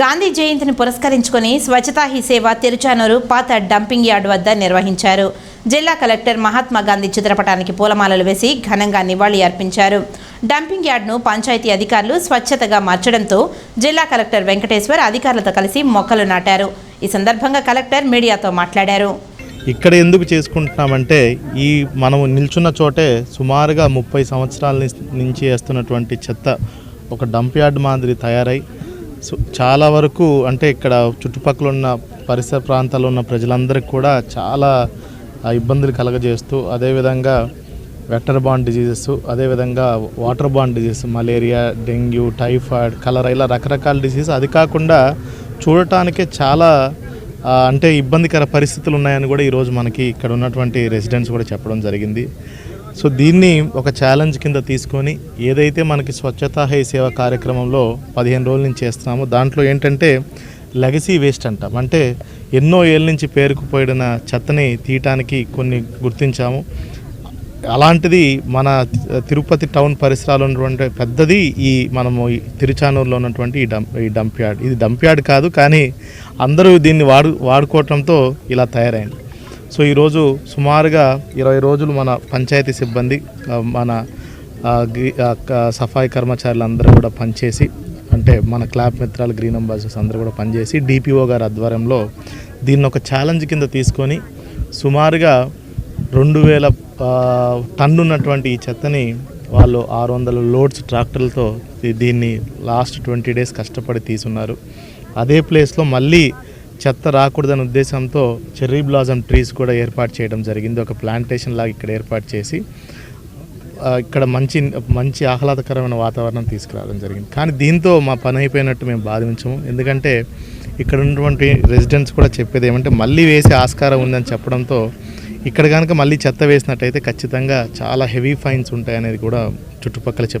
గాంధీ జయంతిని పురస్కరించుకొని స్వచ్ఛతా హీ సేవ తిరుచానూరు పాత డంపింగ్ యార్డ్ వద్ద నిర్వహించారు. జిల్లా కలెక్టర్ మహాత్మా గాంధీ చిత్రపటానికి పూలమాలలు వేసి ఘనంగా నివాళి అర్పించారు. డంపింగ్ యార్డ్ను పంచాయతీ అధికారులు స్వచ్ఛతగా మార్చడంతో జిల్లా కలెక్టర్ వెంకటేశ్వర్ అధికారులతో కలిసి మొక్కలు నాటారు. ఈ సందర్భంగా కలెక్టర్ మీడియాతో మాట్లాడారు. ఇక్కడ ఎందుకు చేసుకుంటున్నామంటే ఈ మనము నిల్చున్న చోటే సుమారుగా ముప్పై సంవత్సరాల నుంచి వేస్తున్నటువంటి చెత్త ఒక డంప్ యార్డ్ మాదిరి తయారై సో చాలా వరకు అంటే ఇక్కడ చుట్టుపక్కల ఉన్న పరిసర ప్రాంతాల్లో ఉన్న ప్రజలందరికీ కూడా చాలా ఇబ్బందులు కలగజేస్తూ అదేవిధంగా వెక్టర్ బాండ్ డిజీజెస్ అదేవిధంగా water bond diseases malaria dengue typhoid cholera ఇలా రకరకాల డిజీజ్ అది కాకుండా చూడటానికే చాలా అంటే ఇబ్బందికర పరిస్థితులు ఉన్నాయని కూడా ఈరోజు మనకి ఇక్కడ ఉన్నటువంటి రెసిడెంట్స్ కూడా చెప్పడం జరిగింది. సో దీన్ని ఒక ఛాలెంజ్ కింద తీసుకొని ఏదైతే మనకి స్వచ్ఛతా హై సేవ కార్యక్రమంలో పదిహేను రోజుల నుంచి చేస్తున్నామో దాంట్లో ఏంటంటే లెగసీ వేస్ట్ అంటాం. అంటే ఎన్నో ఏళ్ళ నుంచి పేరుకుపోయిన చెత్తని తీయటానికి కొన్ని గుర్తించాము. అలాంటిది మన తిరుపతి టౌన్ పరిసరాలు ఉన్నటువంటి పెద్దది ఈ మనము ఈ తిరుచానూరులో ఉన్నటువంటి ఈ డంప్ ఈ డంప్ యార్డ్. ఇది డంప్ యార్డ్ కాదు కానీ అందరూ దీన్ని వాడు వాడుకోవటంతో ఇలా తయారైంది. సో ఈరోజు సుమారుగా ఇరవై రోజులు మన పంచాయతీ సిబ్బంది మన సఫాయి కర్మచారులు అందరూ కూడా పనిచేసి అంటే మన క్లాప్ మిత్రాలు గ్రీన్ అంబాసిడర్స్ అందరూ కూడా పనిచేసి డిపిఓ గారి ఆధ్వర్యంలో దీన్ని ఒక ఛాలెంజ్ కింద తీసుకొని సుమారుగా రెండు వేల టన్నున్నటువంటి టన్ను ఉన్నటువంటి ఈ చెత్తని వాళ్ళు ఆరు వందల లోడ్స్ ట్రాక్టర్లతో దీన్ని లాస్ట్ ట్వంటీ డేస్ కష్టపడి తీసున్నారు అదే ప్లేస్లో మళ్ళీ చెత్త రాకూడదనే ఉద్దేశంతో చెర్రీ బ్లాజమ్ ట్రీస్ కూడా ఏర్పాటు చేయడం జరిగింది. ఒక ప్లాంటేషన్ లాగా ఇక్కడ ఏర్పాటు చేసి ఇక్కడ మంచి మంచి ఆహ్లాదకరమైన వాతావరణం తీసుకురావడం జరిగింది. కానీ దీంతో మా పని అయిపోయినట్టు మేము బాధించము. ఎందుకంటే ఇక్కడ ఉన్నటువంటి రెసిడెంట్స్ కూడా చెప్పేది ఏమంటే మళ్ళీ వేసే ఆస్కారం ఉందని చెప్పడంతో ఇక్కడ కనుక మళ్ళీ చెత్త వేసినట్టయితే ఖచ్చితంగా చాలా హెవీ ఫైన్స్ ఉంటాయనేది కూడా చుట్టుపక్కల చెప్